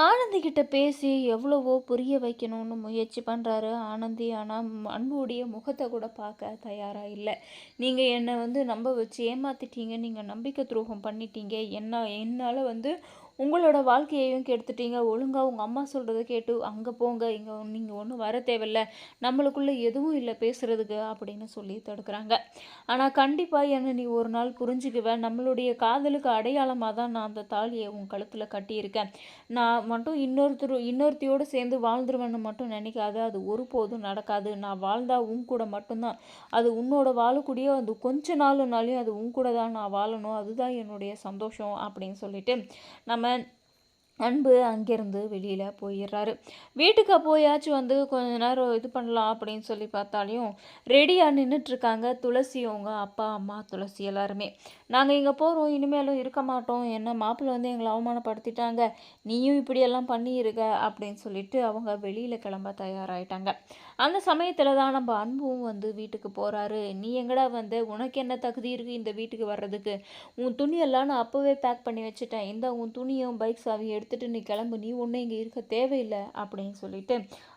ஆனந்திக்கிட்ட பேசி எவ்வளவோ புரிய வைக்கணும்னு முயற்சி பண்ணுறாரு ஆனந்தி ஆனால் அன்புடைய முகத்தை கூட பார்க்க தயாராக இல்லை. நீங்கள் என்னை வந்து நம்ப வச்சு ஏமாத்திட்டீங்க நீங்கள் நம்பிக்கை துரோகம் பண்ணிட்டீங்க என்ன என்னால் வந்து உங்களோட வாழ்க்கையையும் கெடுத்துட்டீங்க. ஒழுங்காக உங்கள் அம்மா சொல்கிறத கேட்டு அங்கே போங்க. இங்கே நீங்கள் ஒன்றும் வர தேவையில்ல. நம்மளுக்குள்ளே எதுவும் இல்லை. பேசுகிறதுக்கு அப்படின்னு சொல்லி தடுக்கிறாங்க. ஆனால் கண்டிப்பாக என்னை நீ ஒரு நாள் புரிஞ்சுக்குவேன் நம்மளுடைய காதலுக்கு அடையாளமாக தான் நான் அந்த தாலியை உன் கழுத்தில் கட்டியிருக்கேன். நான் மட்டும் இன்னொருத்தர் இன்னொருத்தையோடு சேர்ந்து வாழ்ந்துருவேன்னு மட்டும் நினைக்காத. அது ஒருபோதும் நடக்காது. நான் வாழ்ந்தால் உன் கூட மட்டும்தான். அது உன்னோட வாழக்கூடிய அது கொஞ்ச நாளுனாலையும் அது உன் கூட தான் நான் வாழணும். அதுதான் என்னுடைய சந்தோஷம் அப்படின்னு சொல்லிட்டு நம்ம went அன்பு அங்கேருந்து வெளியில் போயிடுறாரு. வீட்டுக்கு போயாச்சும் வந்து கொஞ்ச நேரம் இது பண்ணலாம் அப்படின்னு சொல்லி பார்த்தாலையும் ரெடியாக நின்றுட்டுருக்காங்க துளசி அவங்க அப்பா அம்மா துளசி எல்லாருமே. நாங்கள் இங்கே போகிறோம் இனிமேலும் இருக்க மாட்டோம். என்ன மாப்பிள்ளை வந்து எங்களை அவமானப்படுத்திட்டாங்க. நீயும் இப்படியெல்லாம் பண்ணியிருக்க அப்படின்னு சொல்லிட்டு அவங்க வெளியில் கிளம்ப தயாராகிட்டாங்க அந்த சமயத்தில் தான் நம்ம அன்பும் வந்து வீட்டுக்கு போகிறாரு நீ எங்கடா வந்து? உனக்கு என்ன தகுதி இருக்குது இந்த வீட்டுக்கு வர்றதுக்கு? உன் துணியெல்லாம் நான் அப்போவே பேக் பண்ணி வச்சுட்டேன். இந்த உன் துணியும் பைக் சாவி எடுத்து எடுத்துகிட்டு நீ கிளம்பு நீ ஒன்றும் இங்கே இருக்க தேவையில்லை அப்படின்னு சொல்லிட்டு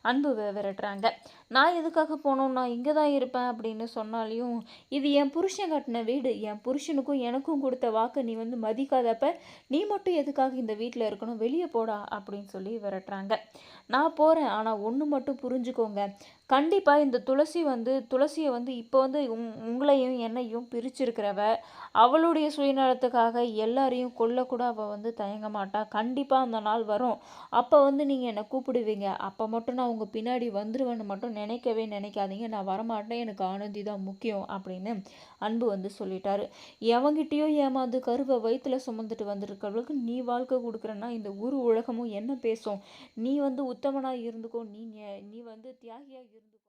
அன்பு விரட்டுறாங்க. நான் எதுக்காக போனோம் நான் இங்கே தான் இருப்பேன் அப்படின்னு சொன்னாலையும் இது என் புருஷன் கட்டின வீடு. என் புருஷனுக்கும் எனக்கும் கொடுத்த வாக்கு நீ வந்து மதிக்காதப்ப நீ மட்டும் எதுக்காக இந்த வீட்டில் இருக்கணும்? வெளியே போடா அப்படின்னு சொல்லி விரட்டுறாங்க. நான் போகிறேன் ஆனால் ஒன்று மட்டும் புரிஞ்சுக்கோங்க. கண்டிப்பாக இந்த துளசி வந்து துளசியை வந்து இப்போ வந்து உங் உங்களையும் என்னையும் பிரிச்சிருக்கிறவ அவளுடைய சுயநலத்துக்காக எல்லாரையும் கொல்லக்கூட அவள் வந்து தயங்க மாட்டா. கண்டிப்பாக அந்த நாள் வரும். அப்போ வந்து நீங்கள் என்னை கூப்பிடுவீங்க. அப்போ மட்டும் நான் உங்கள் பின்னாடி வந்துடுவேன்னு மட்டும் நினைக்கவே நினைக்காதீங்க. நான் வரமாட்டேன். எனக்கு ஆனந்தி தான் முக்கியம் அப்படின்னு அன்பு வந்து சொல்லிட்டாரு. எவங்கிட்டயோ ஏமாந்து கருவை வயிற்றில் சுமந்துட்டு வந்திருக்கிறவளுக்கு நீ வாழ்க்கை கொடுக்குறேன்னா இந்த ஊர் உலகமும் என்ன பேசும்? நீ வந்து உத்தமனாக இருந்துக்கோ. நீ நீ வந்து தியாகியாக இருந்துக்கோ.